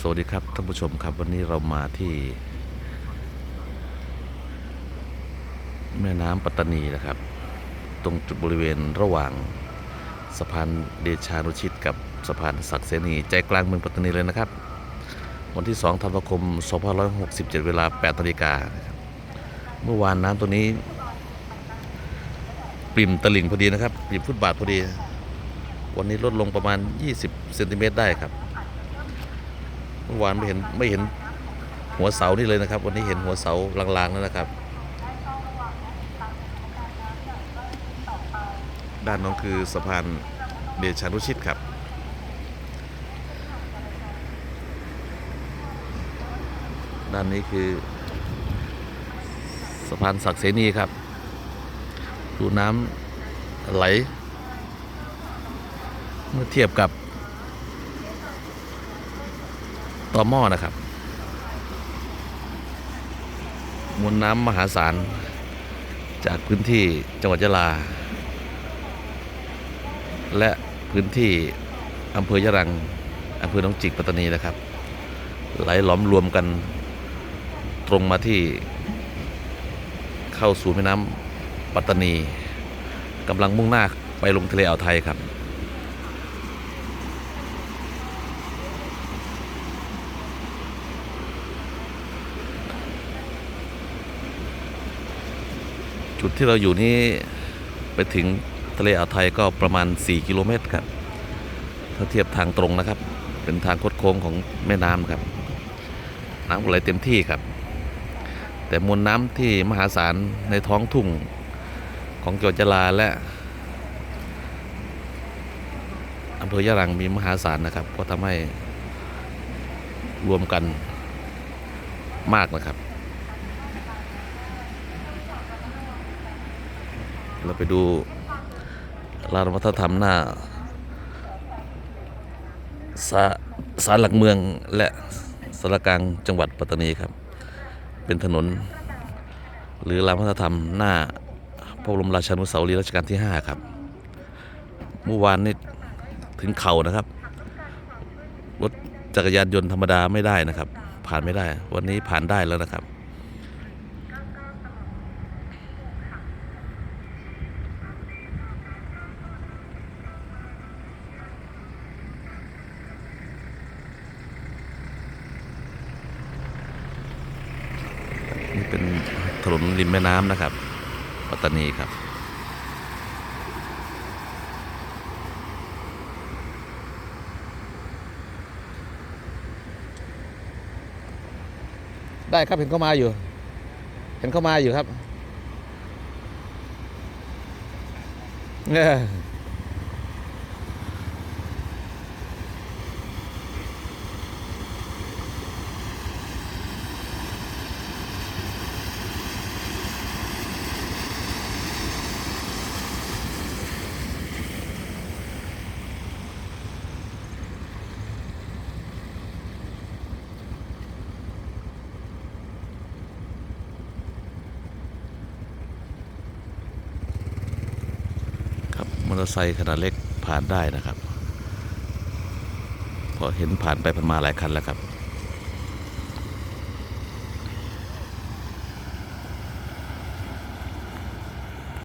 สวัสดีครับท่านผู้ชมครับวันนี้เรามาที่ แม่น้ำปัตตานีนะครับ ตรงจุดบริเวณระหว่างสะพานเดชานุชิต กับสะพานศักดิ์เสนีใจกลางเมืองปัตตานีเลยนะครับ วันที่2ธันวาคม2567 เวลา8นาฬิกาเมื่อวานน้ำตัวนี้ ปริ่มตลิ่งพอดีนะครับปริ่มฟุตบาทพอดี วันนี้ลดลงประมาณ 20เซนติเมตรได้ครับ เมื่อวานไม่เห็นไม่เห็นหัวเสานี่เลยนะครับ วันนี้เห็นหัวเสาลางๆแล้วนะครับ ด้านน้องคือสะพานเดชานุชิตครับด้านนี้คือสะพานศักดิ์เสนีครับ ดูน้ำไหล เมื่อเทียบกับ ต่อหม้อนะครับ มวลน้ำมหาศาล จากพื้นที่จังหวัดยะลา และพื้นที่อำเภอยะรังอำเภอหนองจิกปัตตานีนะครับ ไหลหลอมรวมกันตรงมาที่เข้าสู่แม่น้ำปัตตานีกำลังมุ่งหน้าไปลงทะเลอ่าวไทยครับ จุดที่เราอยู่นี้ไปถึงทะเลอ่าวไทยก็ประมาณ 4 กิโลเมตรครับ ถ้าเทียบทางตรงนะครับ เป็นทางคดโค้งของแม่น้ำครับ น้ำไหลเต็มที่ครับ แต่มวลน้ำที่มหาศาลในท้องทุ่งของจังหวัดยะลาและอำเภอยะรังมีมหาศาลนะครับ ก็ทำให้รวมกันมากนะครับ เราไปดูลานวัฒนธรรมหน้าสาสารหลักเมืองและสารกลางจังหวัดปัตตานีครับ เป็นถนน หรือลานวัฒนธรรมหน้าพระบรมราชานุสาวรีย์รัชกาลที่ 5 ครับ เมื่อวานนี่ถึงเข่านะครับ รถจักรยานยนต์ธรรมดาไม่ได้นะครับ ผ่านไม่ได้ วันนี้ผ่านได้แล้วนะครับ ถนนริมแม่น้ำนะครับ ปัตตานีครับได้ครับเห็นเข้ามาอยู่ เห็นเข้ามาอยู่ครับเนี่ย อเตอร์ไซค์ขนาดเล็กผ่านได้นะครับพอเห็นผ่านไปผ่านมาหลายคันแล้วครับ